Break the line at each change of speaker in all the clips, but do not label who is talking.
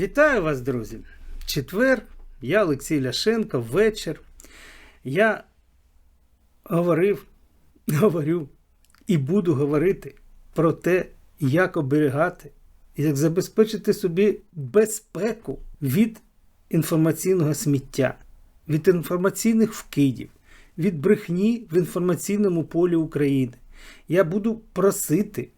Вітаю вас, друзі! Четвер, я Олексій Ляшенко, вечір. Я говорив, говорю і буду говорити про те, як оберігати, як забезпечити собі безпеку від інформаційного сміття, від інформаційних вкидів, від брехні в інформаційному полі України. Я буду просити,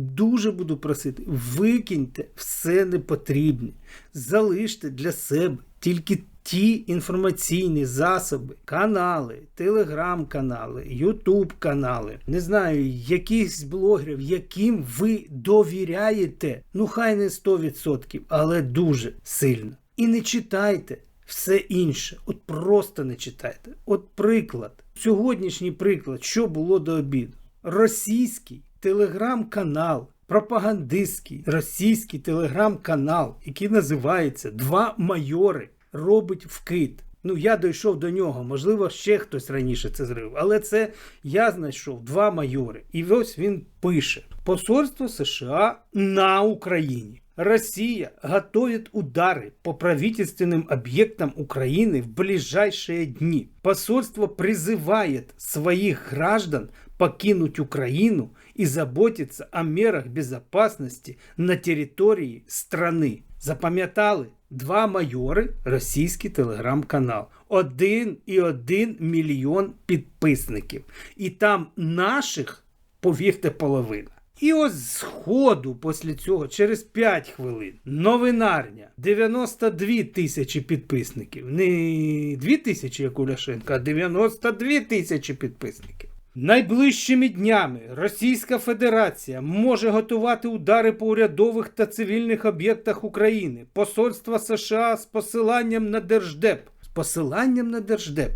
дуже буду просити, викиньте все непотрібне, залиште для себе тільки ті інформаційні засоби, канали, телеграм-канали, ютуб-канали, не знаю, якихось блогерів, яким ви довіряєте, ну хай не 100%, але дуже сильно. І не читайте все інше. От просто не читайте. От приклад. Сьогоднішній приклад, що було до обіду. Російський телеграм-канал, пропагандистський російський телеграм-канал, який називається Два майори, робить вкид. Ну, я дійшов до нього, можливо, ще хтось раніше це зробив, але це я знайшов два майори. І ось він пише: Посольство США на Україні. Россия готовит удары по правительственным объектам Украины в ближайшие дни. Посольство призывает своих граждан покинуть Украину и заботиться о мерах безопасности на території страны. Запам'ятали? Два майори, російський телеграм-канал. Один і один мільйон підписників. І там наших, повірте, половина. І ось з ходу після цього, через 5 хвилин, новинарня, 92 тисячі підписників. Не 2 тисячі, як у Ляшенка, а 92 тисячі підписників. Найближчими днями Російська Федерація може готувати удари по урядових та цивільних об'єктах України, Посольства США з посиланням на Держдеп. З посиланням на Держдеп.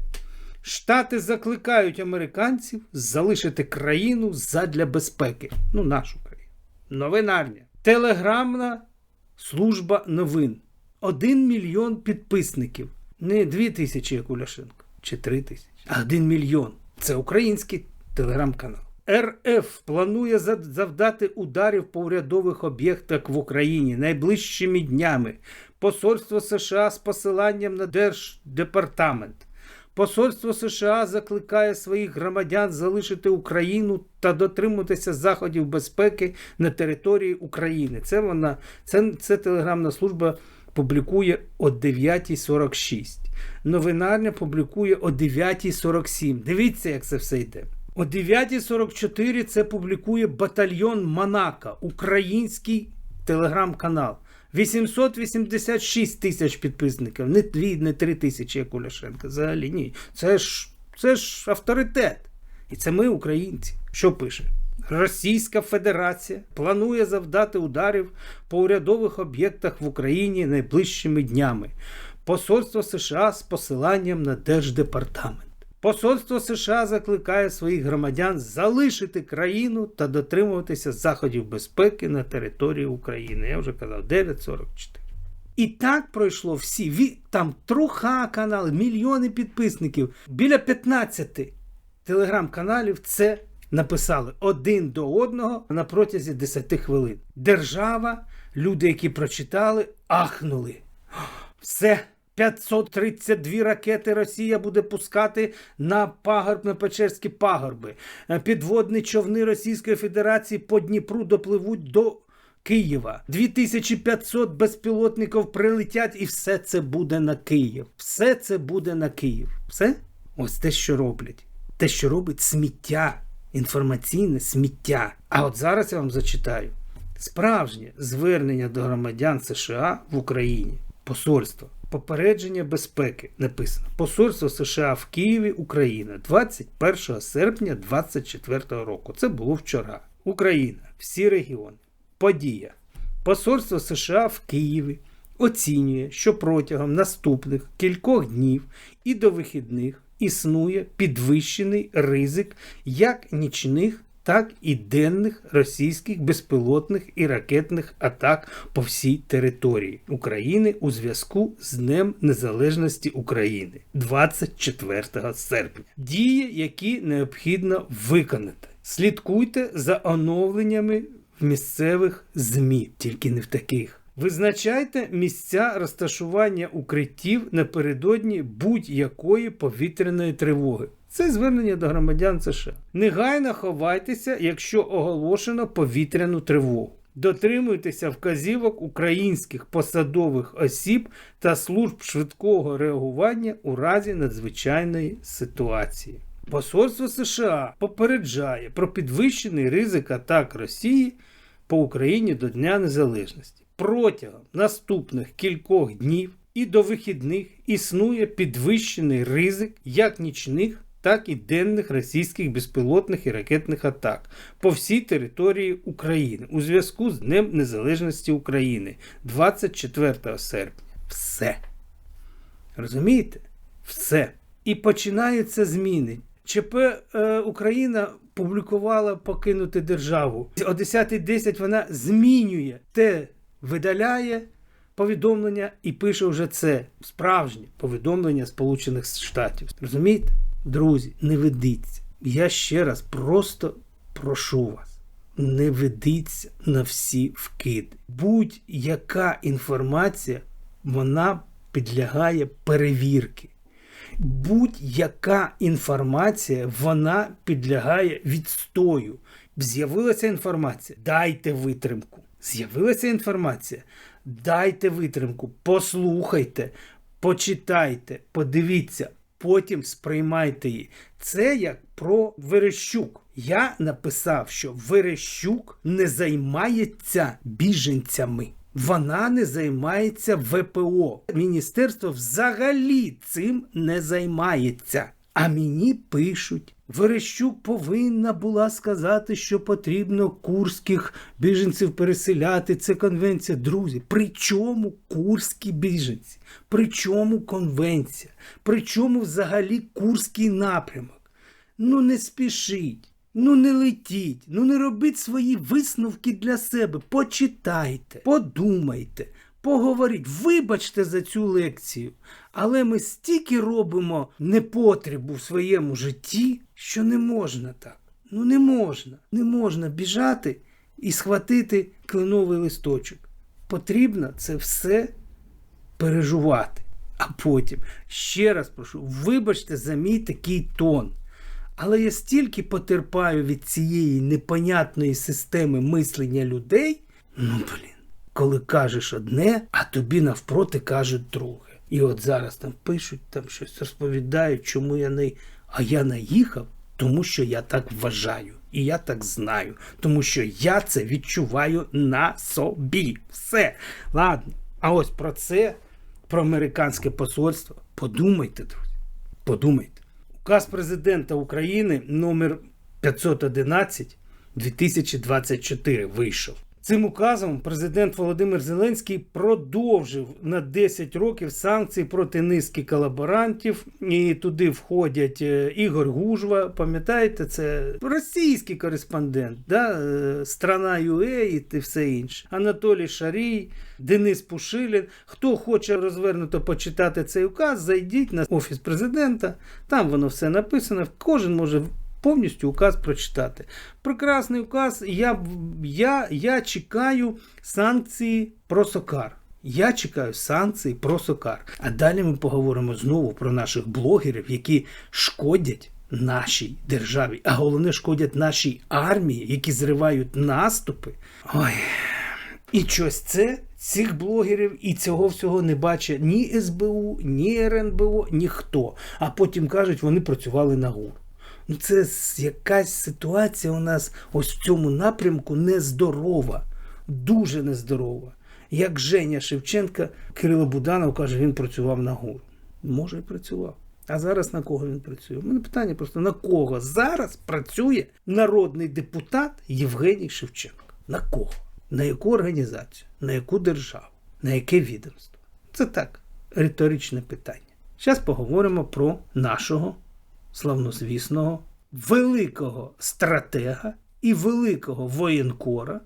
Штати закликають американців залишити країну задля безпеки. Ну, нашу країну. Новинарня. Телеграмна служба новин. Один мільйон підписників. Не дві тисячі, як у Ляшенко, чи три тисячі, а один мільйон. Це український телеграм-канал. РФ планує завдати ударів по урядових об'єктах в Україні найближчими днями. Посольство США з посиланням на Держдепартамент. Посольство США закликає своїх громадян залишити Україну та дотримуватися заходів безпеки на території України. Це вона, це, це телеграмна служба публікує о 9.46. Новинарня публікує о 9.47. Дивіться, як це все йде. О 9.44 це публікує батальйон Монако, український телеграм-канал. 886 тисяч підписників, не 2, не 3 тисячі, як у Взагалі ні. Це ж це ж авторитет. І це ми, українці. Що пише? Російська Федерація планує завдати ударів по урядових об'єктах в Україні найближчими днями. Посольство США з посиланням на Держдепартамент. Посольство США закликає своїх громадян залишити країну та дотримуватися заходів безпеки на території України. Я вже казав, 9.44. І так пройшло всі. Там труха канали, мільйони підписників. Біля 15 телеграм-каналів це написали один до одного на протязі 10 хвилин. Держава, люди, які прочитали, ахнули. Все. 532 ракети Росія буде пускати на пагорб на Печерські пагорби. Підводні човни Російської Федерації по Дніпру допливуть до Києва. 2500 безпілотників прилетять, і все це буде на Київ. Все це буде на Київ. Все? Ось те, що роблять. Те, що робить сміття, інформаційне сміття. А от зараз я вам зачитаю справжнє звернення до громадян США в Україні. Посольство. Попередження безпеки написано Посольство США в Києві, Україна 21 серпня 2024 року. Це було вчора. Україна, всі регіони. Подія. Посольство США в Києві оцінює, що протягом наступних кількох днів і до вихідних існує підвищений ризик як нічних так і денних російських безпілотних і ракетних атак по всій території України у зв'язку з Днем Незалежності України 24 серпня. Дії, які необхідно виконати. Слідкуйте за оновленнями в місцевих ЗМІ, тільки не в таких. Визначайте місця розташування укриттів напередодні будь-якої повітряної тривоги. Це звернення до громадян США. Негайно ховайтеся, якщо оголошено повітряну тривогу. Дотримуйтеся вказівок українських посадових осіб та служб швидкого реагування у разі надзвичайної ситуації. Посольство США попереджає про підвищений ризик атак Росії по Україні до Дня Незалежності. Протягом наступних кількох днів і до вихідних існує підвищений ризик як нічних, так і денних російських безпілотних і ракетних атак по всій території України у зв'язку з Днем Незалежності України 24 серпня. Все. Розумієте? Все. І починаються зміни. ЧП е, Україна публікувала покинути державу. О 10.10 вона змінює те, видаляє повідомлення і пише вже це справжнє повідомлення Сполучених Штатів. Розумієте? Друзі, не ведіться. Я ще раз просто прошу вас. Не ведіться на всі вкиди. Будь-яка інформація, вона підлягає перевірки. Будь-яка інформація, вона підлягає відстою. З'явилася інформація, дайте витримку. З'явилася інформація, дайте витримку, послухайте, почитайте, подивіться, потім сприймайте її. Це як про Верещук. Я написав, що Верещук не займається біженцями. Вона не займається ВПО. Міністерство взагалі цим не займається. А мені пишуть, Верещук повинна була сказати, що потрібно курських біженців переселяти. Це конвенція. Друзі, при чому курські біженці? При чому конвенція? При чому взагалі курський напрямок? Ну не спішіть. Ну не летіть, ну не робіть свої висновки для себе. Почитайте, подумайте, поговоріть, вибачте за цю лекцію. Але ми стільки робимо непотребу в своєму житті, що не можна так. Ну не можна. Не можна біжати і схватити кленовий листочок. Потрібно це все пережувати. А потім, ще раз прошу, вибачте за мій такий тон. Але я стільки потерпаю від цієї непонятної системи мислення людей. Ну, блін, коли кажеш одне, а тобі навпроти кажуть друге. І от зараз там пишуть, там щось розповідають, чому я не. А я наїхав, тому що я так вважаю. І я так знаю, тому що я це відчуваю на собі. Все. Ладно. А ось про це, про американське посольство. Подумайте, друзі. Подумайте. Указ президента України номер 511 2024 вийшов. Цим указом президент Володимир Зеленський продовжив на 10 років санкції проти низки колаборантів, і туди входять е, Ігор Гужва. Пам'ятаєте, це російський кореспондент, да? е, страна ЮЕ і все інше. Анатолій Шарій, Денис Пушилін. Хто хоче розвернуто почитати цей указ, зайдіть на офіс президента. Там воно все написано. Кожен може повністю указ прочитати. Прекрасний указ. Я, я, я чекаю санкції про Сокар. Я чекаю санкцій про Сокар. А далі ми поговоримо знову про наших блогерів, які шкодять нашій державі, а головне шкодять нашій армії, які зривають наступи. Ой. І щось це цих блогерів і цього всього не бачить ні СБУ, ні РНБО, ніхто. А потім кажуть, вони працювали на ГУР. Ну, це якась ситуація у нас ось в цьому напрямку нездорова, дуже нездорова. Як Женя Шевченка, Кирило Буданов каже, він працював на ГУР. Може, і працював. А зараз на кого він працює? У мене питання просто на кого зараз працює народний депутат Євгеній Шевченко? На кого? На яку організацію? На яку державу? На яке відомство? Це так, риторичне питання. Зараз поговоримо про нашого славнозвісного, великого стратега і великого воєнкора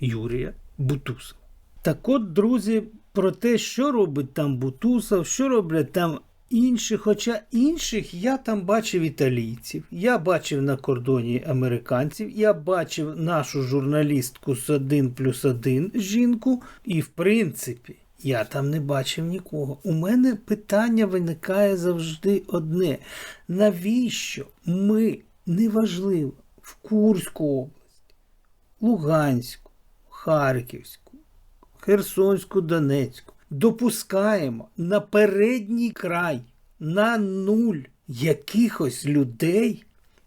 Юрія Бутусова. Так от, друзі, про те, що робить там Бутусов, що роблять там інших, хоча інших я там бачив італійців, я бачив на кордоні американців, я бачив нашу журналістку з 1 плюс 1 жінку, і в принципі. Я там не бачив нікого. У мене питання виникає завжди одне: навіщо ми неважливо в Курську область, Луганську, Харківську, Херсонську, Донецьку допускаємо на передній край на нуль якихось людей,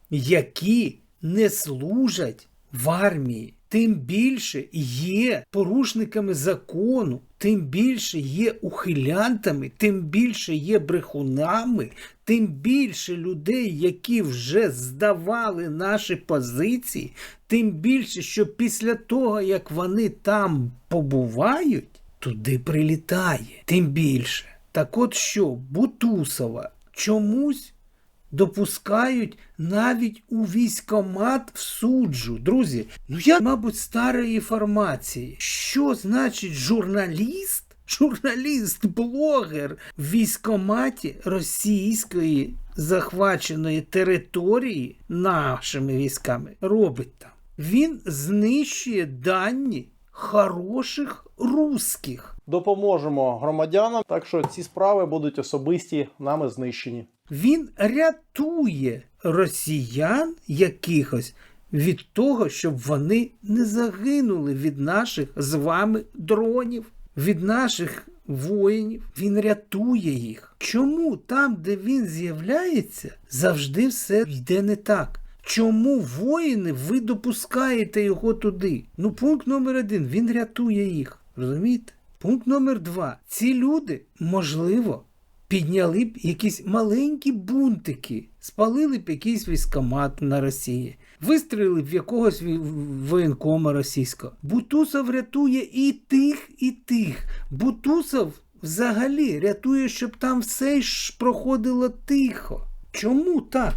які не служать в армії, тим більше є порушниками закону, тим більше є ухилянтами, тим більше є брехунами, тим більше людей, які вже здавали наші позиції, тим більше, що після того, як вони там побувають, туди прилітає. Тим більше. Так от що, Бутусова чомусь допускають навіть у військомат в суджу. Друзі, ну я, мабуть, старої формації. Що значить журналіст? Журналіст, блогер в військоматі російської захваченої території нашими військами робить там. Він знищує дані хороших русських.
Допоможемо громадянам, так що ці справи будуть особисті нами знищені.
Він рятує росіян якихось від того, щоб вони не загинули від наших з вами дронів, від наших воїнів. Він рятує їх. Чому там, де він з'являється, завжди все йде не так? Чому воїни ви допускаєте його туди? Ну, пункт номер один він рятує їх. Розумієте? Пункт номер два. Ці люди, можливо, підняли б якісь маленькі бунтики, спалили б якийсь військомат на Росії, вистрілили б в якогось воєнкома російського. Бутусов рятує і тих, і тих. Бутусов взагалі рятує, щоб там все ж проходило тихо. Чому так?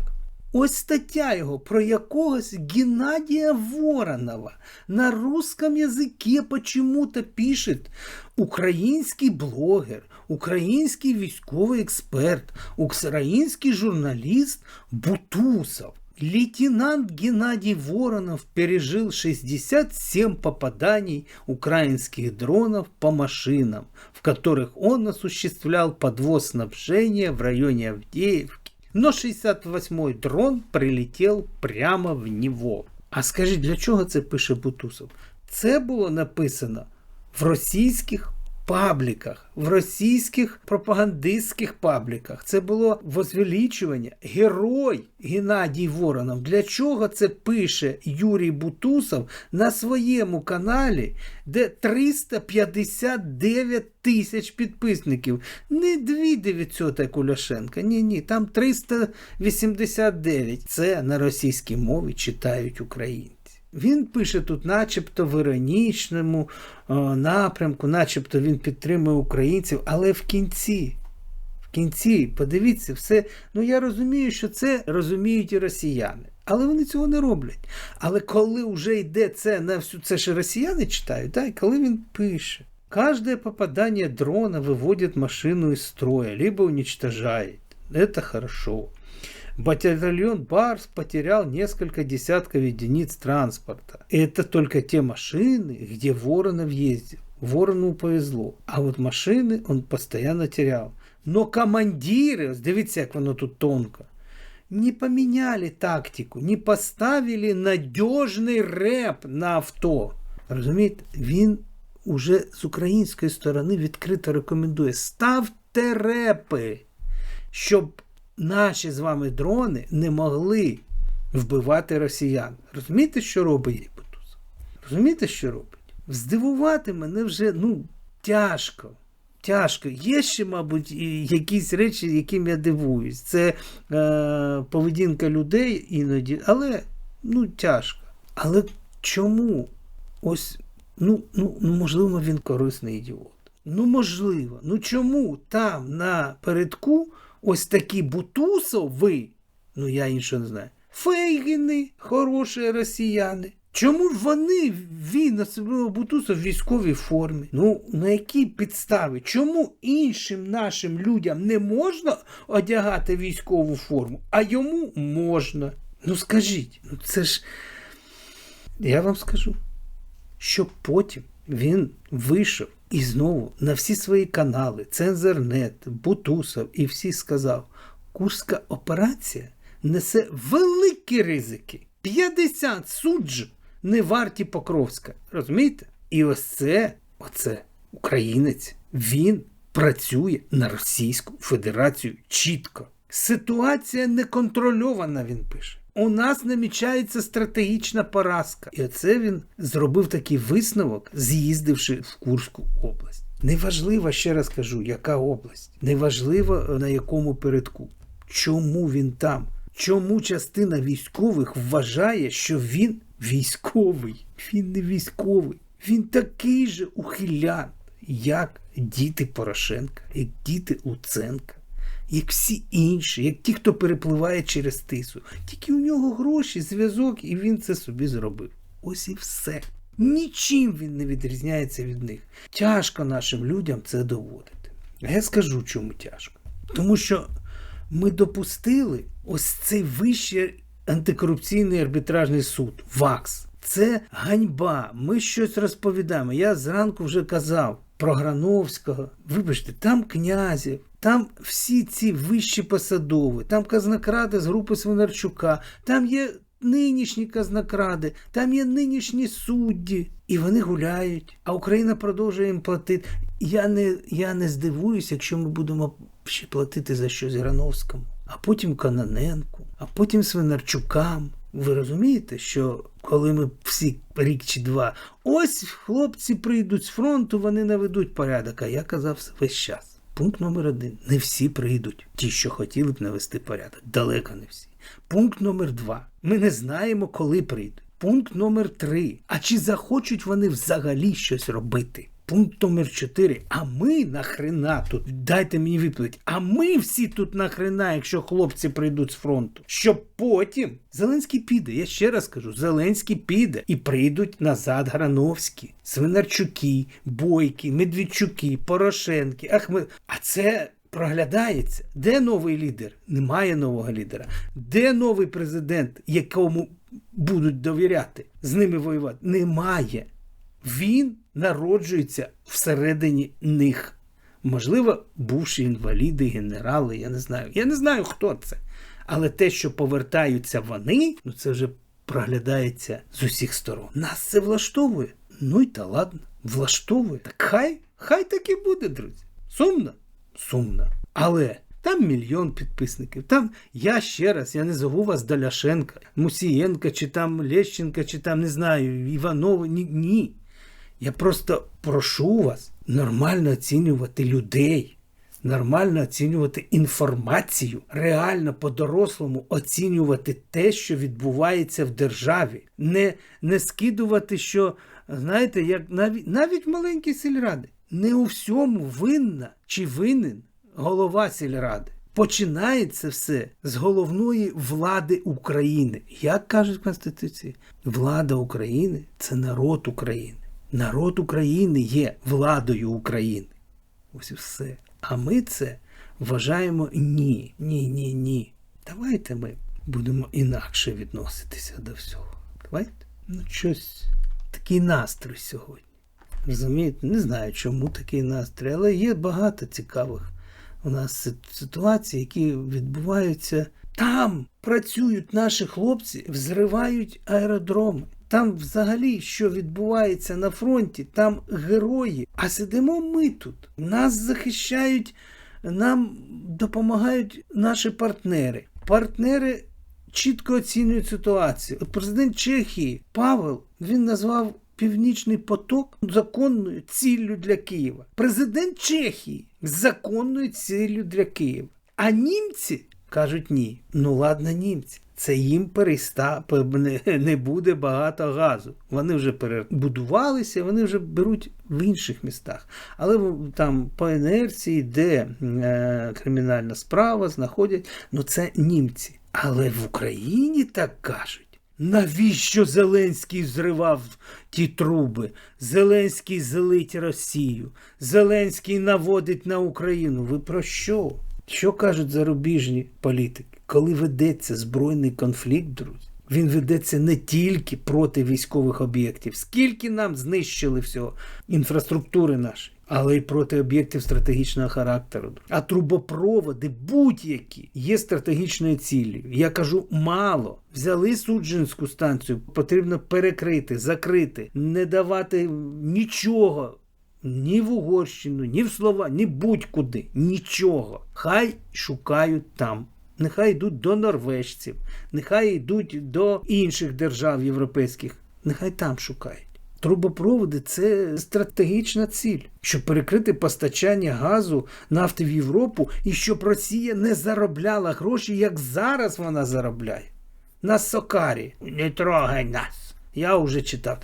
Ось стаття його про якогось Геннадія Воронова на русском язике почему-то пишет український блогер, український військовий експерт, український журналіст Бутусов. Лейтенант Геннадий Воронов пережил 67 попаданий украинских дронов по машинам, в которых он осуществлял подвоз снабжения в районе Авдеевки. Но 68-й дрон прилетел прямо в него. А скажіть, для чого це пише Бутусов? Це було написано в російських пабліках, в російських пропагандистських пабліках. Це було возвеличування. Герой Геннадій Воронов. Для чого це пише Юрій Бутусов на своєму каналі, де 359 тисяч підписників? Не 2900, як у Ні, ні, там 389. Це на російській мові читають українці. Він пише тут, начебто в іронічному е, напрямку, начебто він підтримує українців, але в кінці. В кінці, подивіться, все. Ну я розумію, що це розуміють і росіяни. Але вони цього не роблять. Але коли вже йде це на всю, це ж росіяни читають, да? і коли він пише. Каждое попадание дрона выводит машину из строя, либо уничтожает. Это хорошо. Батальон Барс потерял несколько десятков единиц транспорта. Это только те машины, где Воронов ездил. Ворону повезло. А вот машины он постоянно терял. Но командиры, ось дивіться, як воно тут тонко, не поменяли тактику, не поставили надіжний реп на авто. Розумієте, він уже з української сторони відкрито рекомендує: ставте репи, щоб наші з вами дрони не могли вбивати росіян. Розумієте, що робить Єпетус? Розумієте, що робить? Здивувати мене вже ну, тяжко. Тяжко. Є ще, мабуть, якісь речі, яким я дивуюсь. Це е, поведінка людей іноді, але ну, тяжко. Але чому? Ось, ну, ну, ну, можливо, він корисний ідіот. Ну, можливо. Ну чому там на передку ось такі бутусови, ну я іншого не знаю, фейгіни, хороші росіяни. Чому вони він особливо Бутусов в військовій формі? Ну на якій підставі? Чому іншим нашим людям не можна одягати військову форму, а йому можна? Ну скажіть, ну це ж я вам скажу, що потім він вийшов і знову на всі свої канали, Цензорнет, Бутусов і всі сказав, Курська операція несе великі ризики. 50 суджу не варті Покровська. Розумієте? І ось це, оце українець, він працює на Російську Федерацію чітко. Ситуація неконтрольована, він пише. У нас намічається стратегічна поразка. І оце він зробив такий висновок, з'їздивши в Курську область. Неважливо, ще раз кажу, яка область, неважливо на якому передку. Чому він там? Чому частина військових вважає, що він військовий? Він не військовий. Він такий же ухилян, як діти Порошенка, як діти Луценка, як всі інші, як ті, хто перепливає через тису. Тільки у нього гроші, зв'язок, і він це собі зробив. Ось і все. Нічим він не відрізняється від них. Тяжко нашим людям це доводити. Я скажу, чому тяжко. Тому що ми допустили ось цей вищий антикорупційний арбітражний суд ВАКС. Це ганьба. Ми щось розповідаємо. Я зранку вже казав про Грановського. Вибачте, там князів, там всі ці вищі посадові, там казнокради з групи Свинарчука, там є нинішні казнокради, там є нинішні судді. І вони гуляють, а Україна продовжує їм платити. Я не, я не здивуюся, якщо ми будемо ще платити за щось Грановському, а потім Каноненку, а потім Свинарчукам. Ви розумієте, що коли ми всі рік чи два, ось хлопці прийдуть з фронту, вони наведуть порядок. А я казав весь час. Пункт номер один. Не всі прийдуть, ті, що хотіли б навести порядок. Далеко не всі. Пункт номер два. Ми не знаємо, коли прийдуть. Пункт номер три. А чи захочуть вони взагалі щось робити? Пункт номер 4. А ми нахрена тут? Дайте мені відповідь. А ми всі тут нахрена, якщо хлопці прийдуть з фронту. Щоб потім Зеленський піде. Я ще раз кажу: Зеленський піде і прийдуть назад Грановські, Свинарчуки, Бойки, Медведчуки, Порошенки, Ахмед. А це. Проглядається, де новий лідер? Немає нового лідера. Де новий президент, якому будуть довіряти, з ними воювати? Немає. Він народжується всередині них. Можливо, бувші інваліди, генерали, я не знаю. Я не знаю, хто це. Але те, що повертаються вони, ну це вже проглядається з усіх сторон. Нас це влаштовує. Ну й та ладно, влаштовує. Так хай, хай так і буде, друзі. Сумно? Сумно. Але там мільйон підписників. Там я ще раз, я не зову вас до Ляшенка, Мусієнка, чи там Лещенка, чи там не знаю, Іванова. Ні. ні. Я просто прошу вас нормально оцінювати людей, нормально оцінювати інформацію, реально по-дорослому оцінювати те, що відбувається в державі, не, не скидувати, що, знаєте, як навіть, навіть маленькі сільради. Не у всьому винна чи винен голова сільради. Починається все з головної влади України. Як кажуть в Конституції, влада України це народ України. Народ України є владою України. Ось і все. А ми це вважаємо ні, ні, ні, ні. Давайте ми будемо інакше відноситися до всього. Давайте. Ну, щось такий настрій сьогодні. Розумієте, не знаю, чому такий настрій, але є багато цікавих у нас ситуацій, які відбуваються. Там працюють наші хлопці, взривають аеродроми. Там взагалі, що відбувається на фронті, там герої. А сидимо ми тут. Нас захищають, нам допомагають наші партнери. Партнери чітко оцінюють ситуацію. Президент Чехії Павел він назвав Північний поток законною ціллю для Києва. Президент Чехії законною ціллю для Києва. А німці кажуть ні. Ну ладно, німці. Це їм переста не, буде багато газу. Вони вже перебудувалися, вони вже беруть в інших містах. Але там по інерції, де е, кримінальна справа знаходять, ну це німці. Але в Україні так кажуть. Навіщо Зеленський зривав ті труби? Зеленський зелить Росію. Зеленський наводить на Україну. Ви про що? Що кажуть зарубіжні політики? Коли ведеться збройний конфлікт, друзі, він ведеться не тільки проти військових об'єктів, скільки нам знищили всього інфраструктури нашої, але й проти об'єктів стратегічного характеру. А трубопроводи будь-які є стратегічною ціллю. Я кажу, мало. Взяли суджинську станцію, потрібно перекрити, закрити, не давати нічого. Ні в Угорщину, ні в Слова, ні будь-куди. Нічого. Хай шукають там. Нехай йдуть до норвежців, нехай йдуть до інших держав європейських, нехай там шукають. Трубопроводи це стратегічна ціль, щоб перекрити постачання газу нафти в Європу і щоб Росія не заробляла гроші, як зараз вона заробляє. На Сокарі. Не трогай нас. Я вже читав.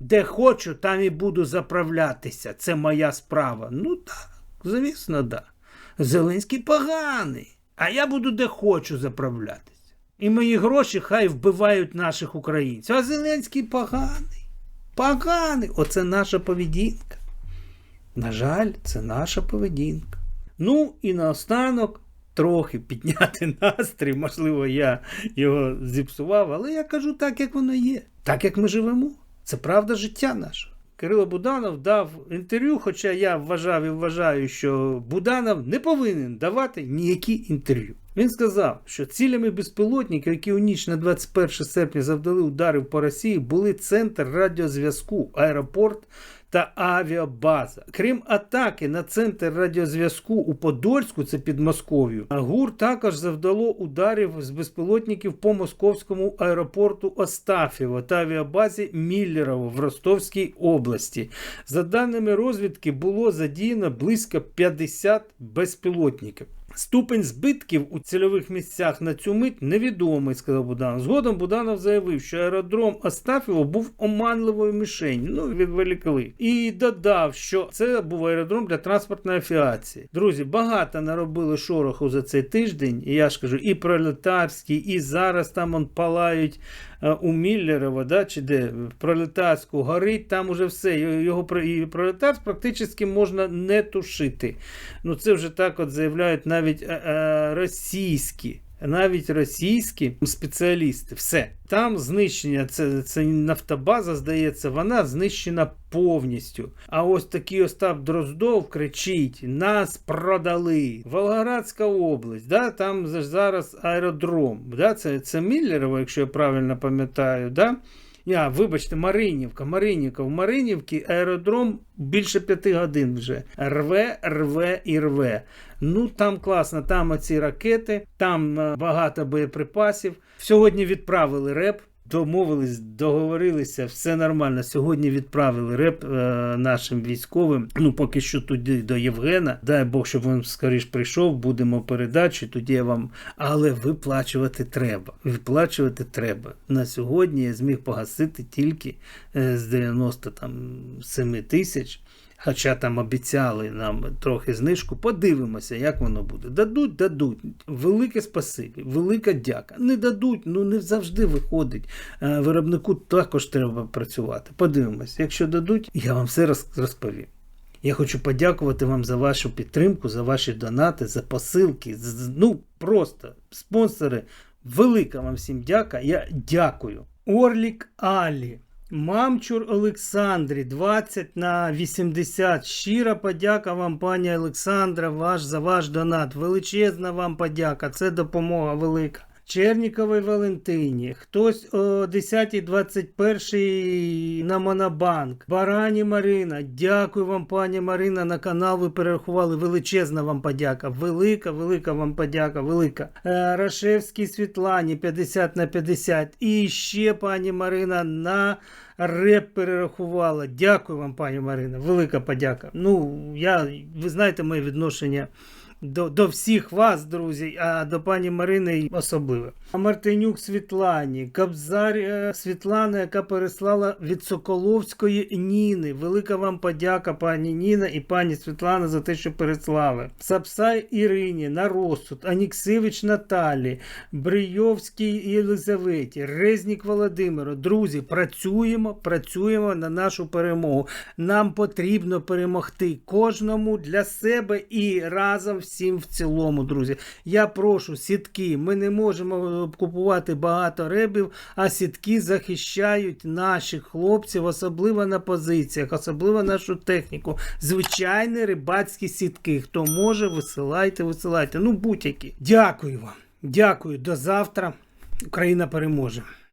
Де хочу, там і буду заправлятися. Це моя справа. Ну так, звісно, да. Зеленський поганий. А я буду де хочу заправлятися. І мої гроші хай вбивають наших українців. А Зеленський поганий. Поганий. Оце наша поведінка. На жаль, це наша поведінка. Ну і наостанок трохи підняти настрій. Можливо, я його зіпсував, але я кажу так, як воно є, так як ми живемо. Це правда життя наше. Кирило Буданов дав інтерв'ю, хоча я вважав і вважаю, що Буданов не повинен давати ніякі інтерв'ю. Він сказав, що цілями безпілотників, які у ніч на 21 серпня завдали ударів по Росії, були центр радіозв'язку, аеропорт та авіабаза. Крім атаки на центр радіозв'язку у Подольську, це під Москов'ю, ГУР також завдало ударів з безпілотників по московському аеропорту Остафєво та авіабазі Міллерово в Ростовській області. За даними розвідки, було задіяно близько 50 безпілотників. Ступень збитків у цільових місцях на цю мить невідомий, сказав Буданов. Згодом Буданов заявив, що аеродром Астафєво був оманливою мішенью. Ну, відволікли. І додав, що це був аеродром для транспортної авіації. Друзі, багато наробили шороху за цей тиждень. І я ж кажу, і пролетарський, і зараз там он палають у Міллерова, да, чи де пролетарську горить, там уже все. Його і пролетарськ практично можна не тушити. Ну це вже так от заявляють навіть е, е, російські. Навіть російські спеціалісти, все там знищення. Це, це нафтобаза, здається, вона знищена повністю. А ось такий Остап Дроздов кричить: нас продали. Волгоградська область, да, там зараз аеродром. Да, це, це Міллерово, якщо я правильно пам'ятаю. Да? Я, вибачте, Маринівка, Маринівка. В Маринівці аеродром більше п'яти годин вже. Рве, рве і рве. Ну там класно, там оці ракети, там е, багато боєприпасів. Сьогодні відправили реп. Домовились, договорилися, все нормально. Сьогодні відправили реп е, нашим військовим. Ну, поки що туди до Євгена. Дай Бог, щоб він скоріш прийшов, будемо передачі, тоді я вам. Але виплачувати треба. Виплачувати треба. На сьогодні я зміг погасити тільки е, з 97 тисяч. Хоча там обіцяли нам трохи знижку, подивимося, як воно буде. Дадуть, дадуть. Велике спасибі, велика дяка. Не дадуть, ну не завжди виходить. Е, Виробнику також треба працювати. Подивимося. Якщо дадуть, я вам все розповім. Я хочу подякувати вам за вашу підтримку, за ваші донати, за посилки. Ну просто спонсори. Велика вам всім дяка. Я дякую. Орлік Алі. Мамчур Олександрі 20 на 80. Щира подяка вам, пані Олександра, ваш, за ваш донат. Величезна вам подяка. Це допомога велика. Черніковій Валентині, хтось о 10.21 на Монобанк. Барані Марина. Дякую вам, пані Марина. На канал ви перерахували. Величезна вам подяка. Велика, велика вам подяка, велика. Е, Рашевській Світлані 50 на 50. І ще пані Марина на реп перерахувала. Дякую вам, пані Марина. Велика подяка. Ну, я, ви знаєте моє відношення до, до всіх вас, друзі, а до пані Марини особливо. Мартинюк Світлані, Кобзар е, Світлана, яка переслала від Соколовської Ніни. Велика вам подяка, пані Ніна і пані Світлана, за те, що переслали. Сапсай Ірині на розсуд, Аніксевич Наталі, Брийовській Єлизаветі, Резнік Володимиру. Друзі, працюємо, працюємо на нашу перемогу. Нам потрібно перемогти кожному для себе і разом всім в цілому, друзі. Я прошу сітки. Ми не можемо е, купувати багато ребів, а сітки захищають наших хлопців, особливо на позиціях, особливо нашу техніку. Звичайні рибацькі сітки. Хто може, висилайте, висилайте. Ну, будь-які. Дякую вам. Дякую. До завтра. Україна переможе.